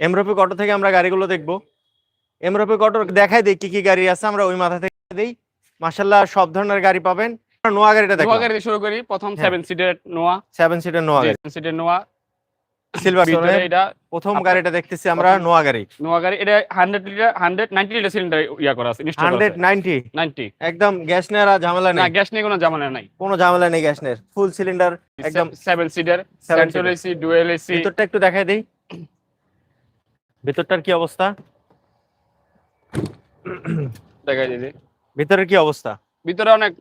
এমরোপিক auto থেকে আমরা গাড়িগুলো দেখব। এমরোপিক অটো দেখাই দিই কি কি গাড়ি আছে আমরা ওই মাথা থেকে দিই। মাসাল্লাহ সব ধরনের গাড়ি পাবেন। নোয়া গাড়িটা নোয়া গাড়ি শুরু করি। প্রথম হ্যাঁ। সেভেন সিটের নোয়া। সেভেন সিটের নোয়া গাড়ি। সেভেন সিটের নোয়া। সিলভার ভিতরে এটা প্রথম গাড়িটা দেখতেছি আমরা নোয়া গাড়ি। নোয়া গাড়ি। এটা hundred litre hundred ninety litre cylinder ইয়া করা আছে হান্ড্রেড নাইনটি নাইনটি একদম গ্যাস নেওয়ার আর ঝামেলা না গ্যাস নিয়ে কোনো জামানা নাই। কোনো ঝামেলা নেই গ্যাস নেই ফুল সিলিন্ডার একদম seven seater Seven central. AC dual AC ভিতরটা একটু দেখাই দিই। ভিতরটার কি অবস্থা? দেখা যায় ভিতরের কি অবস্থা? ভিতরে অনেক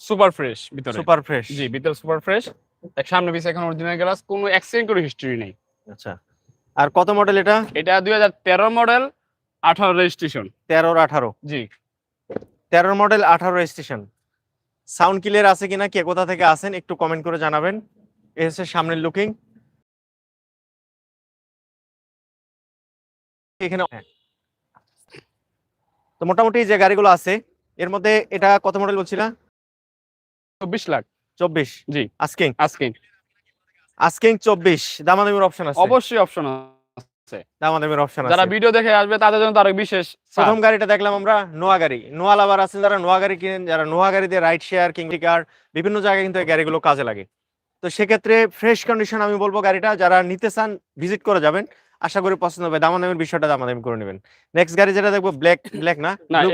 সুপার ফ্রেশ ভিতরে। সুপার ফ্রেশ জি ভিতরে সুপার ফ্রেশ এক সামনে পিছে এখন অরিজিনাল গ্লাস কোনো অ্যাক্সিডেন্ট করে হিস্ট্রি নেই। আচ্ছা। আর কত মডেল এটা? এটা দুই হাজার তেরো মডেল আঠারো রেজিস্ট্রেশন তেরোর আঠারো। জি। তেরোর মডেল আঠারো স্টেশন সাউন্ড ক্লিয়ার আছে কিনা কে কোথা থেকে আসেন একটু কমেন্ট করে জানাবেন। এ হচ্ছে সামনের লুকিং এখানে হ্যাঁ। তো মোটামুটি যে গাড়িগুলো আছে এর মধ্যে এটা কত মডেল বলছিলা চব্বিশ লাখ। চব্বিশ? জি। আস্কিং আস্কিং চব্বিশ। দামাদামির অপশন আছে। অবশ্যই অপশন দামাদামির অপশন যারা ভিডিও দেখে আসবে তাদের জন্য তার বিশেষ প্রথম গাড়িটা দেখলাম আমরা নোয়া গাড়ি। নোয়া লাভার আছেন যারা নোয়া গাড়ি কিনেন যারা নোয়া গাড়িতে রাইড শেয়ার কিংবা কার বিভিন্ন জায়গায় কিন্তু এই গাড়িগুলো কাজে লাগে। তো সেক্ষেত্রে ফ্রেশ কন্ডিশন আমি বলব গাড়িটা যারা নিতে চান ভিজিট করে যাবেন। আশা করি পছন্দ হবে। দামাদামির বিষয়টা দামাদামি করে নেবেন। নেক্সট গাড়ি যেটা দেখব ব্ল্যাক ব্ল্যাক না? ব্লু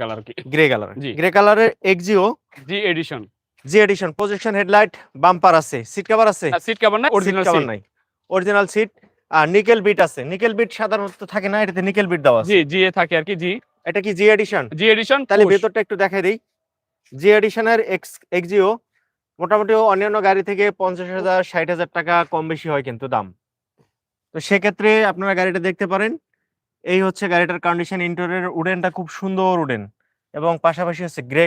কালার কি গ্রে কালার। গ্রে কালারের Axio G. Edition G edition projection headlight bumper আছে সিট কভার আছে। সিট কভার না অরিজিনাল কভার নাই অরিজিনাল সিট আর নিকেল বিট আছে। নিকেল বিট সাধারণত থাকে না এটাতে নিকেল বিট দেওয়া আছে। জি জি এ থাকে আর কি জি এটা কি জি এডিশন জি এডিশন তাহলে ভেতরটা একটু দেখাই দেই। জি এডিশনের এক্স এক্সিও মোটামুটি অন্যান্য গাড়ি থেকে পঞ্চাশ হাজার ষাট হাজার টাকা কম বেশি হয় কিন্তু দাম। তো সেক্ষেত্রে আপনারা গাড়িটা দেখতে পারেন। এই হচ্ছে গাড়িটার কন্ডিশন ইন্টেরিয়র উডেনটা খুব সুন্দর উডেন এবং পাশাপাশি হচ্ছে গ্রে